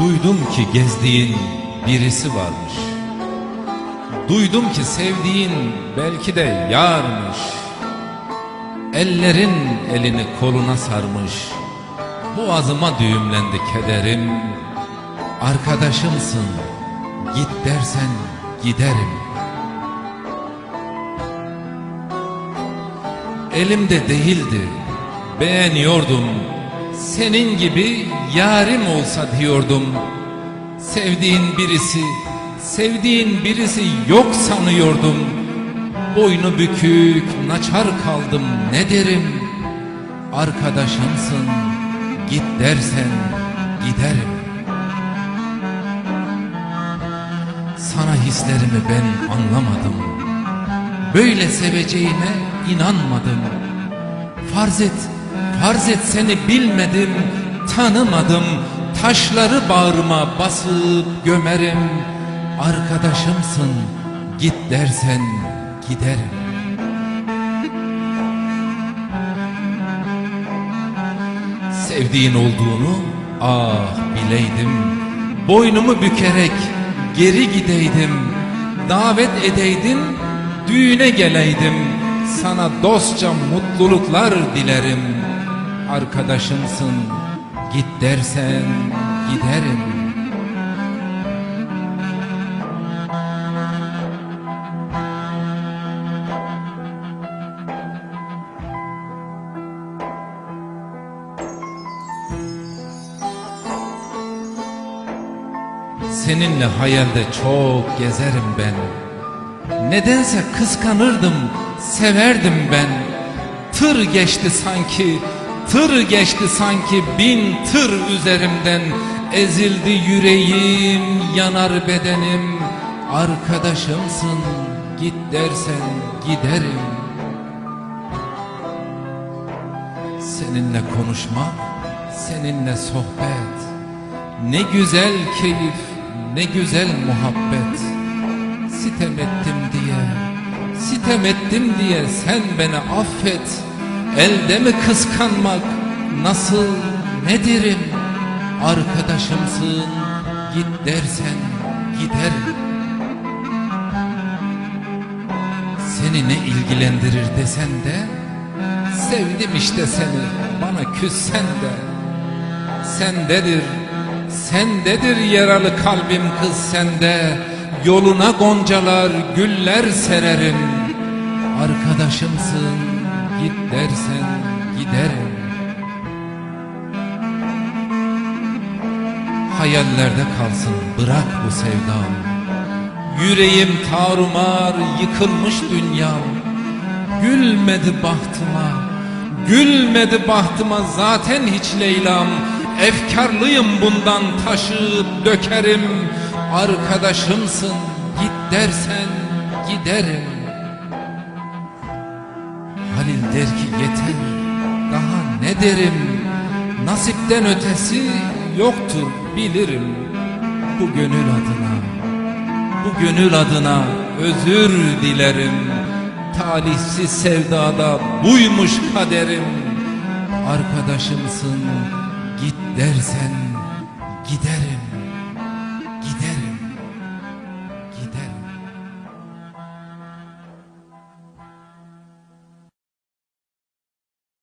Duydum ki gezdiğin birisi varmış. Duydum ki sevdiğin belki de yarmış. Ellerin elini koluna sarmış. Boğazıma düğümlendi kederim. Arkadaşımsın. Git dersen giderim. Elimde değildi. Beğeniyordum. Senin gibi yarim olsa diyordum. Sevdiğin birisi, sevdiğin birisi yok sanıyordum. Boynu bükük, naçar kaldım ne derim? Arkadaşımsın, git dersen giderim. Sana hislerimi ben anlamadım. Böyle seveceğine inanmadım. Farz et, farz et seni bilmedim, tanımadım. Taşları bağrıma basıp gömerim. Arkadaşımsın, git dersen giderim. Sevdiğin olduğunu ah bileydim. Boynumu bükerek geri gideydim. Davet edeydin, düğüne geleydim. Sana dostça mutluluklar dilerim. Arkadaşımsın, git dersen giderim. Seninle hayalde çok gezerim ben. Nedense kıskanırdım, severdim ben. Tır geçti sanki, tır geçti sanki bin tır üzerimden. Ezildi yüreğim, yanar bedenim. Arkadaşımsın, git dersen giderim. Seninle konuşmak, seninle sohbet. Ne güzel keyif, ne güzel muhabbet. Sitem ettim diye, sitem ettim diye sen beni affet. Elde mi kıskanmak, nasıl, nedirim? Arkadaşımsın, git dersen giderim. Seni ne ilgilendirir desen de, sevdim işte seni, bana küssen de. Sendedir, sendedir yaralı kalbim kız sende. Yoluna goncalar, güller sererim. Arkadaşımsın, git dersen giderim. Hayallerde kalsın, bırak bu sevdam. Yüreğim tarumar, yıkılmış dünyam. Gülmedi bahtıma, gülmedi bahtıma zaten hiç Leyla'm. Efkarlıyım bundan taşıp dökerim. Arkadaşımsın, git dersen giderim. Der ki yeter, daha ne derim? Nasipten ötesi yoktur bilirim. Bu gönül adına, bu gönül adına özür dilerim. Talihsiz sevdada buymuş kaderim. Arkadaşımsın, git dersen giderim.